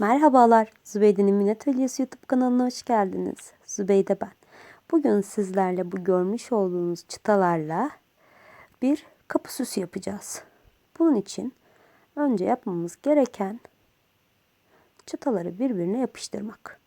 Merhabalar, Zübeyde'nin Min Atölyesi YouTube kanalına hoş geldiniz. Zübeyde ben. Bugün sizlerle bu görmüş olduğunuz çıtalarla bir kapı süsü yapacağız. Bunun için önce yapmamız gereken çıtaları birbirine yapıştırmak.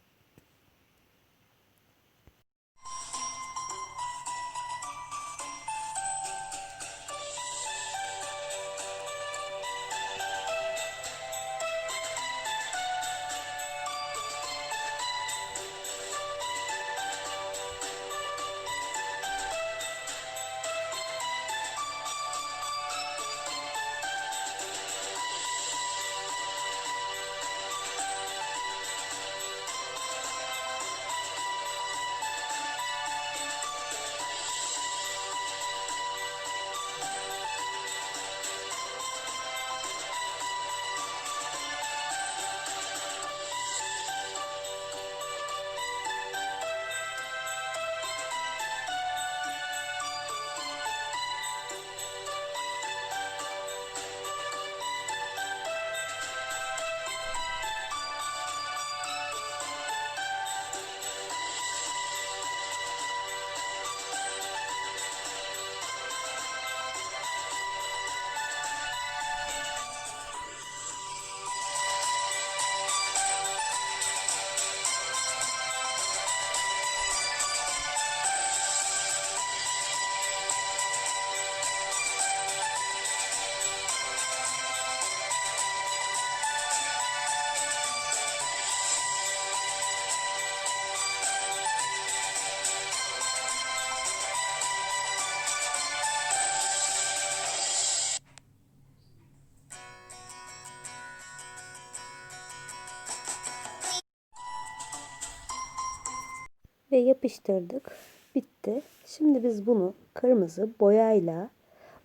Ve yapıştırdık. Bitti. Şimdi biz bunu kırmızı boyayla,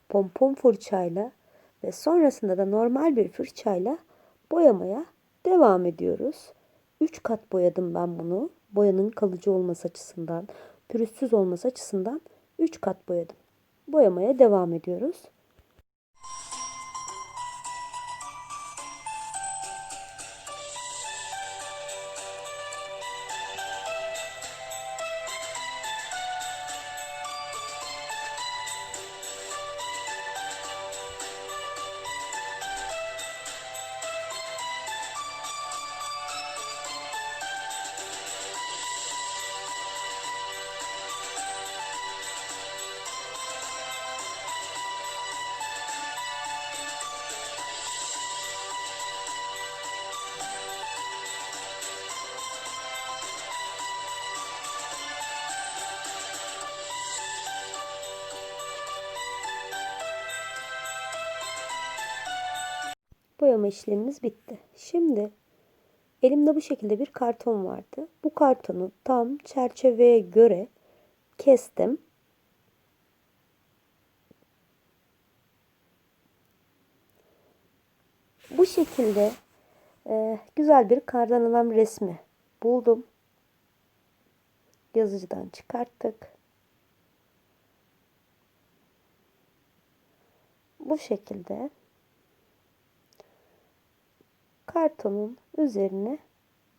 pompon fırçayla ve sonrasında da normal bir fırçayla boyamaya devam ediyoruz. 3 kat boyadım ben bunu. Boyanın kalıcı olması açısından, pürüzsüz olması açısından 3 kat boyadım. Boyamaya devam ediyoruz. Boyama işlemimiz bitti. Şimdi elimde bu şekilde bir karton vardı. Bu kartonu tam çerçeveye göre kestim. Bu şekilde e, güzel bir kardan adam resmi buldum. Yazıcıdan çıkarttık. Bu şekilde kartonun üzerine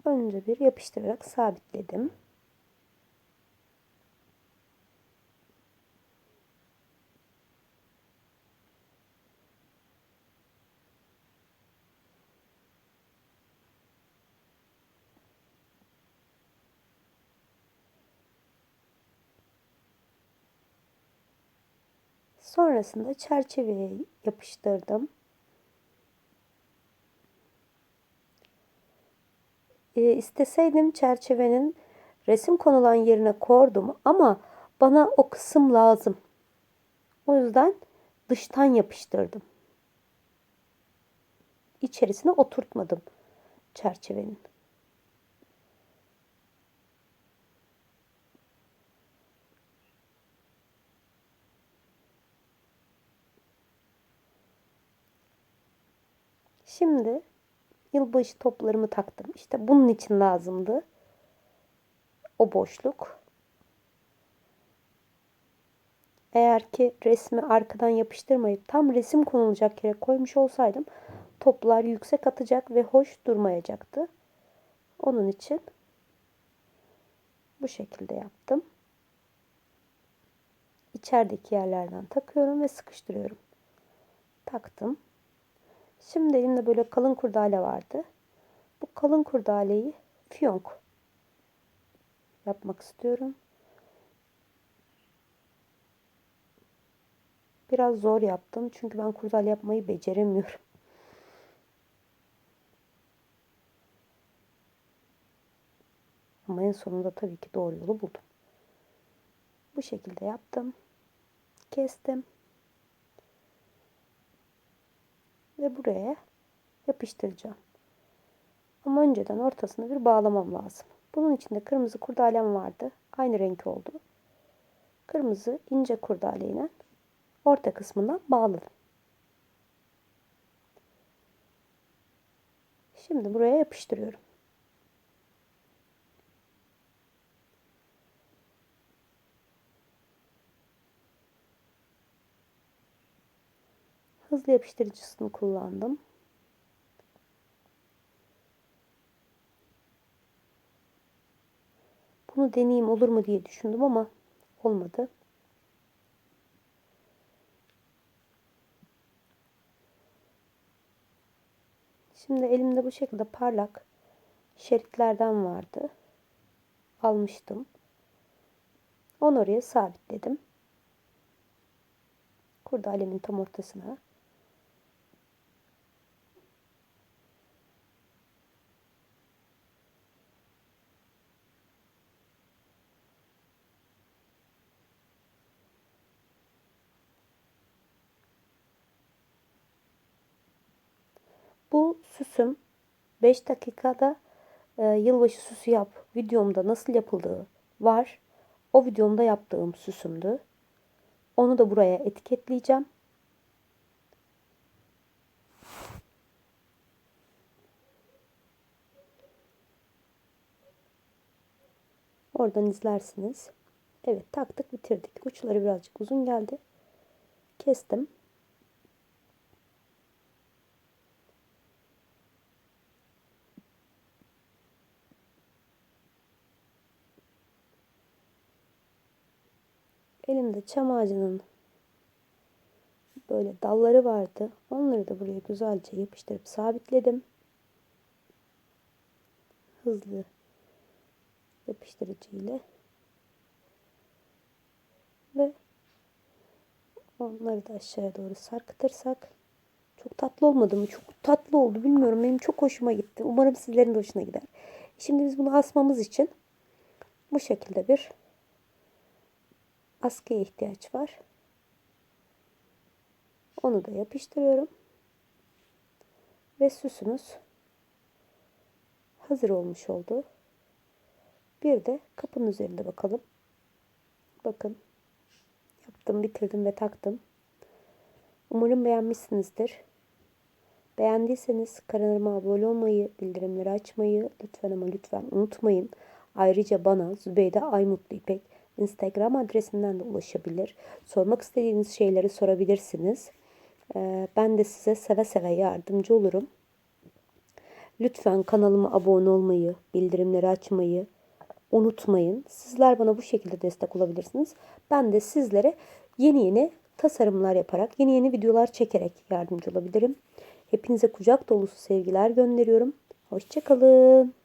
önce bir yapıştırarak sabitledim. Sonrasında çerçeveye yapıştırdım. E, isteseydim çerçevenin resim konulan yerine kordum ama bana o kısım lazım. O yüzden dıştan yapıştırdım. İçerisine oturtmadım çerçevenin. Şimdi yılbaşı toplarımı taktım. İşte bunun için lazımdı. O boşluk. Eğer ki resmi arkadan yapıştırmayıp tam resim konulacak yere koymuş olsaydım toplar yüksek atacak ve hoş durmayacaktı. Onun için bu şekilde yaptım. İçerideki yerlerden takıyorum ve sıkıştırıyorum. Taktım. Şimdi elimde böyle kalın kurdale vardı. Bu kalın kurdaleyi fiyonk yapmak istiyorum. Biraz zor yaptım çünkü ben kurdale yapmayı beceremiyorum. Ama en sonunda tabii ki doğru yolu buldum. Bu şekilde yaptım. Kestim. Ve buraya yapıştıracağım. Ama önceden ortasına bir bağlamam lazım. Bunun için de kırmızı kurdalem vardı. Aynı renk oldu. Kırmızı ince kurdaleyle orta kısmından bağladım. Şimdi buraya yapıştırıyorum. Hızlı yapıştırıcısını kullandım. Bunu deneyeyim olur mu diye düşündüm ama olmadı. Şimdi elimde bu şekilde parlak şeritlerden vardı. Almıştım. Onu oraya sabitledim. Kurdalemin tam ortasına. Bu süsüm 5 dakikada e, yılbaşı süsü yap videomda nasıl yapıldığı var. O videomda yaptığım süsümdü. Onu da buraya etiketleyeceğim. Oradan izlersiniz. Evet taktık bitirdik. Uçları birazcık uzun geldi. Kestim. Elimde çam ağacının böyle dalları vardı. Onları da buraya güzelce yapıştırıp sabitledim. Hızlı yapıştırıcı ile ve onları da aşağıya doğru sarkıtırsak çok tatlı olmadı mı? Çok tatlı oldu. Bilmiyorum. Benim çok hoşuma gitti. Umarım sizlerin de hoşuna gider. Şimdi biz bunu asmamız için bu şekilde bir askıya ihtiyaç var. Onu da yapıştırıyorum. Ve süsümüz hazır olmuş oldu. Bir de kapının üzerinde bakalım. Bakın. Yaptım, bitirdim ve taktım. Umarım beğenmişsinizdir. Beğendiyseniz kanalıma abone olmayı, bildirimleri açmayı lütfen ama lütfen unutmayın. Ayrıca bana Zübeyde Aymutlu İpek Instagram adresinden de ulaşabilir. Sormak istediğiniz şeyleri sorabilirsiniz. Ee, ben de size seve seve yardımcı olurum. Lütfen kanalıma abone olmayı, bildirimleri açmayı unutmayın. Sizler bana bu şekilde destek olabilirsiniz. Ben de sizlere yeni yeni tasarımlar yaparak, yeni yeni videolar çekerek yardımcı olabilirim. Hepinize kucak dolusu sevgiler gönderiyorum. Hoşçakalın.